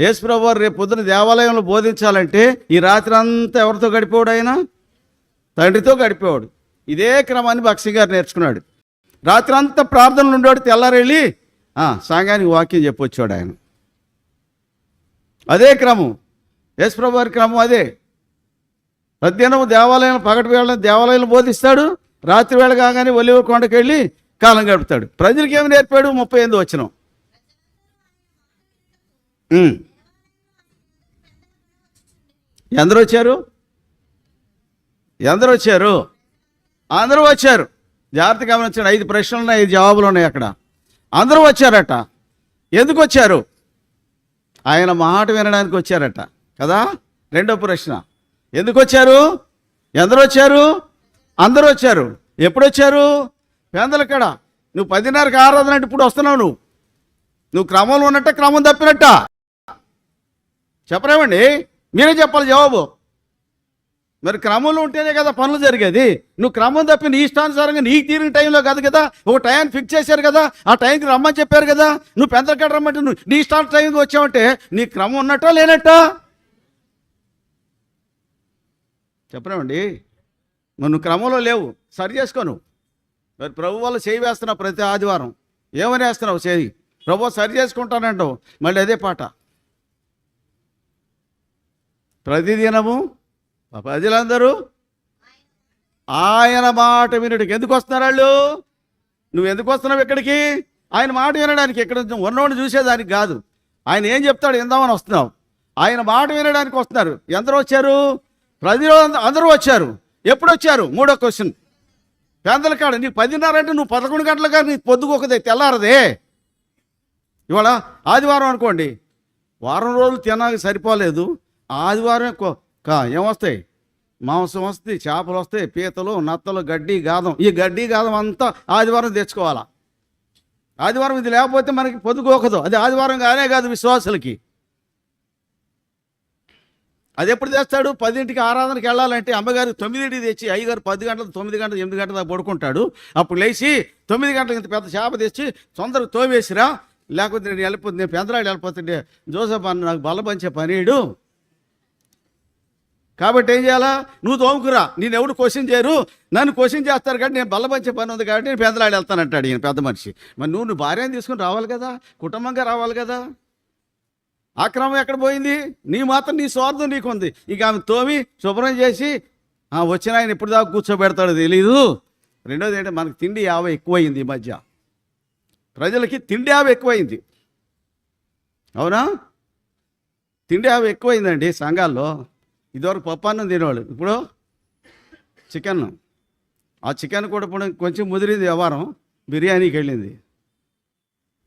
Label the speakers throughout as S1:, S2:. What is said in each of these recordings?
S1: యేసుప్రభు వారు రేపు పొద్దున దేవాలయంలో బోధించాలంటే ఈ రాత్రి అంతా ఎవరితో గడిపేవాడు ఆయన? తండ్రితో గడిపేవాడు. ఇదే క్రమాన్ని భక్సి గారు నేర్చుకున్నాడు. రాత్రి అంతా ప్రార్థనలు ఉండేవాడు తెల్లారెళ్ళి ఆ, సాంగానికి వాక్యం చెప్పొచ్చాడు ఆయన. అదే క్రమం. యేసుప్రభు వారి క్రమం అదే. మధ్యాహ్నం దేవాలయం పగటి వేళ దేవాలయంలో బోధిస్తాడు రాత్రి వేళ కాగానే ఒలివ కొండకి వెళ్ళి కాలం గడుపుతాడు. ప్రజలకి ఏమి నేర్పాడు? ముప్పై ఎనిమిది వచ్చిన ఎందరు వచ్చారు ఎందరు వచ్చారు అందరూ వచ్చారు. జాగ్రత్త గమనించండి ఐదు ప్రశ్నలు ఉన్నాయి ఐదు జవాబులు ఉన్నాయి అక్కడ. అందరూ వచ్చారట. ఎందుకు వచ్చారు ఆయన మాట వినడానికి వచ్చారట. కదా? రెండో ప్రశ్న. ఎందుకు వచ్చారు ఎందరు వచ్చారు అందరూ వచ్చారు ఎప్పుడు వచ్చారు పేదలక్కడ నువ్వు పదిన్నరకు ఆరాధన అంటే ఇప్పుడు వస్తున్నావు నువ్వు. నువ్వు క్రమంలో ఉన్నట్ట క్రమం తప్పినట్ట. చెప్పరేమండి? మీరే చెప్పాలి జవాబు. మరి క్రమంలో ఉంటేనే కదా పనులు జరిగేది. నువ్వు క్రమం తప్పి నీ ఇష్టానుసారంగా నీకు తీరిన టైంలో కాదు కదా ఒక టైం ఫిక్స్ చేశారు కదా ఆ టైంకి రమ్మని చెప్పారు కదా నువ్వు పెద్దలకడ రమ్మంటే నువ్వు నీ ఇష్టాల టైంకి వచ్చావంటే నీ క్రమం ఉన్నట్టా లేనట్టా? చెప్పలేమండి మరి నువ్వు క్రమంలో లేవు. సరి చేసుకో నువ్వు. మరి ప్రభు వాళ్ళు చేయి వేస్తున్నావు ప్రతి ఆదివారం. ఏమని వేస్తున్నావు చేయి? ప్రభు సరి చేసుకుంటానంటావు. మళ్ళీ అదే పాట. ప్రతిదినము ప్రజలందరూ ఆయన మాట వినడానికి. ఎందుకు వస్తున్నారు వాళ్ళు? నువ్వు ఎందుకు వస్తున్నావు ఇక్కడికి? ఆయన మాట వినడానికి ఇక్కడ ఉన్నవాడిని చూసేదానికి కాదు. ఆయన ఏం చెప్తాడు? ఇందామని వస్తున్నావు ఆయన మాట వినడానికి వస్తున్నారు. ఎందరు వచ్చారు? ప్రతి అందరూ వచ్చారు. ఎప్పుడు వచ్చారు? మూడో క్వశ్చన్. పెందల కాడ నీకు పదిన్నర అంటే నువ్వు పదకొండు గంటలుగా నీకు పొద్దుకోకదే తెల్లారదే. ఇవాళ ఆదివారం అనుకోండి. వారం రోజులు తినక సరిపోలేదు. ఆదివారం కా- ఏమొస్తాయి? మాంసం వస్తాయి చేపలు వస్తాయి పీతలు నత్తలు గడ్డి గాదం. ఈ గడ్డి గాదం అంతా ఆదివారం తెచ్చుకోవాలా? ఆదివారం ఇది లేకపోతే మనకి పొద్దుకోకదు అది ఆదివారం కానే కాదు విశ్వాసులకి. అది ఎప్పుడు తెస్తాడు? పదింటికి ఆరాధనకి వెళ్ళాలంటే అమ్మగారు తొమ్మిదింటికి తెచ్చి అయ్యగారు పది గంటలు తొమ్మిది గంటలు ఎనిమిది గంటల దాకా పడుకుంటాడు. అప్పుడు లేచి తొమ్మిది గంటలకు ఇంత పెద్ద చేప తెచ్చి తొందరగా తోవేసిరా లేకపోతే నేను వెళ్ళిపోతుంది నేను పెందరాడు వెళ్ళిపోతుంటే జోసఫ్ అన్న నాకు బలపంచే పంచే పనీయుడు కాబట్టి ఏం చేయాలా? నువ్వు తోముకురా. నేను ఎవడు క్వశ్చన్ చేయరు. నన్ను క్వశ్చన్ చేస్తారు కాబట్టి నేను బల్లపంచే పని ఉంది కాబట్టి నేను పెద్దలాడి వెళ్తానంటాడు ఈయన పెద్ద మనిషి. మరి నువ్వు నువ్వు భార్యను తీసుకుని రావాలి కదా? కుటుంబంగా రావాలి కదా? ఆక్రమం ఎక్కడ పోయింది? నీ మాత్రం నీ స్వార్థం నీకుంది. ఇక ఆమె తోమి శుభ్రం చేసి వచ్చిన ఆయన ఎప్పుడు దాకా కూర్చోబెడతాడో తెలీదు. రెండోది ఏంటంటే మనకి తిండి యాభై ఎక్కువైంది ఈ మధ్య. ప్రజలకి తిండి యాభై ఎక్కువైంది. అవునా? తిండి యాభై ఎక్కువైందండి సంఘాల్లో. ఇదివరకు పప్పు అన్నం తినేవాళ్ళు. ఇప్పుడు చికెన్ ఆ చికెన్ కూడా ఇప్పుడు కొంచెం ముదిరింది వ్యవహారం బిర్యానీకి వెళ్ళింది.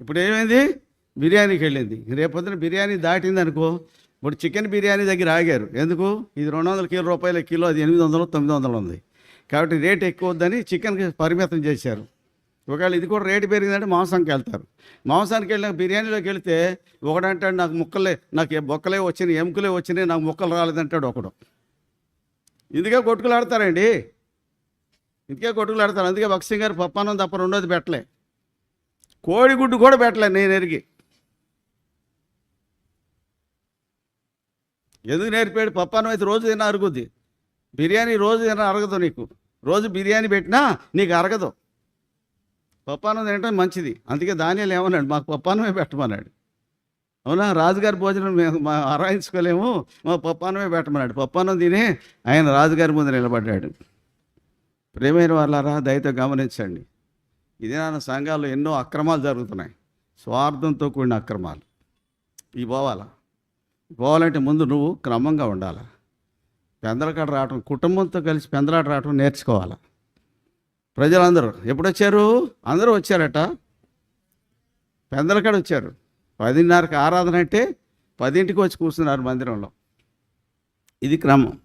S1: ఇప్పుడు ఏమైంది? బిర్యానీకి వెళ్ళింది. రేపొద్దున బిర్యానీ దాటింది అనుకో ఇప్పుడు చికెన్ బిర్యానీ దగ్గర ఆగారు. ఎందుకు? ఇది రెండు వందల కిలో రూపాయల కిలో అది ఎనిమిది వందలు తొమ్మిది వందలు ఉంది. కాబట్టి రేట్ ఎక్కువ వద్దని చికెన్కి పరిమితం చేశారు. ఒకవేళ ఇది కూడా రేటు పెరిగిందంటే మాంసానికి వెళ్తారు. మాంసానికి వెళ్ళిన బిర్యానీలోకి వెళ్తే ఒకడంటాడు నాకు ముక్కలే నాకు బొక్కలే వచ్చినాయి ఎముకలే వచ్చినాయి నాకు ముక్కలు రాలేదంటాడు ఒకడు. ఇందుకే కొట్టుకులు ఆడతారండి ఇందుకే కొట్టుకులు ఆడతారు అందుకే భక్సింగ్ గారు పప్పానం తప్ప రెండోది పెట్టలే. కోడిగుడ్డు కూడా పెట్టలే నేను ఎరిగి. ఎందుకు నేర్పాడు? పప్పానం అయితే రోజు తిన్నా అరుగుద్ది. బిర్యానీ రోజు తిన్నా అరగదు నీకు. రోజు బిర్యానీ పెట్టినా నీకు అరగదు. పప్పానం తినటం మంచిది. అందుకే ధాన్యాలు ఏమన్నాడు? మాకు పప్పానమే పెట్టమన్నాడు. అవునా? రాజుగారి భోజనం మేము మా ఆరాయించుకోలేము మా పప్పానమే పెట్టమన్నాడు. పప్పానం తిని ఆయన రాజుగారి ముందు నిలబడ్డాడు. ప్రేమైన వాళ్ళారా దయతో గమనించండి. ఇదే నా సంఘాల్లో ఎన్నో అక్రమాలు జరుగుతున్నాయి. స్వార్థంతో కూడిన అక్రమాలు. ఇవి పోవాలా. పోవాలంటే ముందు నువ్వు క్రమంగా ఉండాలా. పెందలకాడ రావటం కుటుంబంతో కలిసి పెందలాట రావటం నేర్చుకోవాలా. ప్రజలందరూ ఎప్పుడు వచ్చారు అందరూ వచ్చారట. పెందలకాడ వచ్చారు. పదిన్నరకు ఆరాధన అంటే పదింటికి వచ్చి కూర్చున్నారు మందిరంలో. ఇది క్రమం.